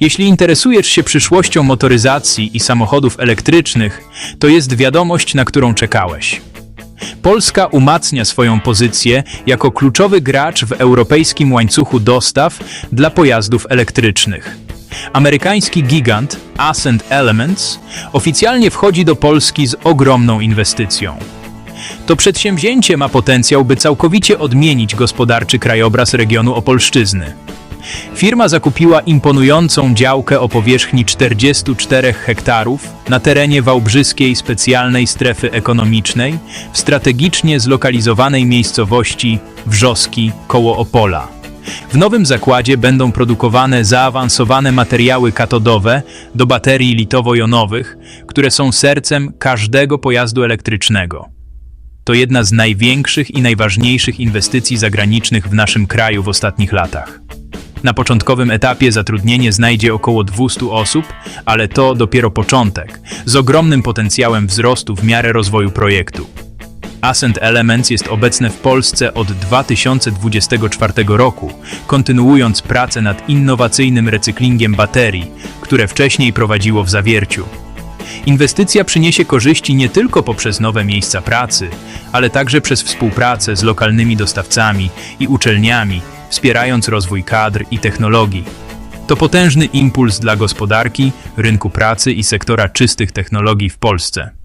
Jeśli interesujesz się przyszłością motoryzacji i samochodów elektrycznych, to jest wiadomość, na którą czekałeś. Polska umacnia swoją pozycję jako kluczowy gracz w europejskim łańcuchu dostaw dla pojazdów elektrycznych. Amerykański gigant Ascent Elements oficjalnie wchodzi do Polski z ogromną inwestycją. To przedsięwzięcie ma potencjał, by całkowicie odmienić gospodarczy krajobraz regionu Opolszczyzny. Firma zakupiła imponującą działkę o powierzchni 44 hektarów na terenie Wałbrzyskiej Specjalnej Strefy Ekonomicznej w strategicznie zlokalizowanej miejscowości Wrzoski koło Opola. W nowym zakładzie będą produkowane zaawansowane materiały katodowe do baterii litowo-jonowych, które są sercem każdego pojazdu elektrycznego. To jedna z największych i najważniejszych inwestycji zagranicznych w naszym kraju w ostatnich latach. Na początkowym etapie zatrudnienie znajdzie około 200 osób, ale to dopiero początek, z ogromnym potencjałem wzrostu w miarę rozwoju projektu. Ascent Elements jest obecne w Polsce od 2024 roku, kontynuując pracę nad innowacyjnym recyklingiem baterii, które wcześniej prowadziło w zawierciu. Inwestycja przyniesie korzyści nie tylko poprzez nowe miejsca pracy, ale także przez współpracę z lokalnymi dostawcami i uczelniami, wspierając rozwój kadr i technologii. To potężny impuls dla gospodarki, rynku pracy i sektora czystych technologii w Polsce.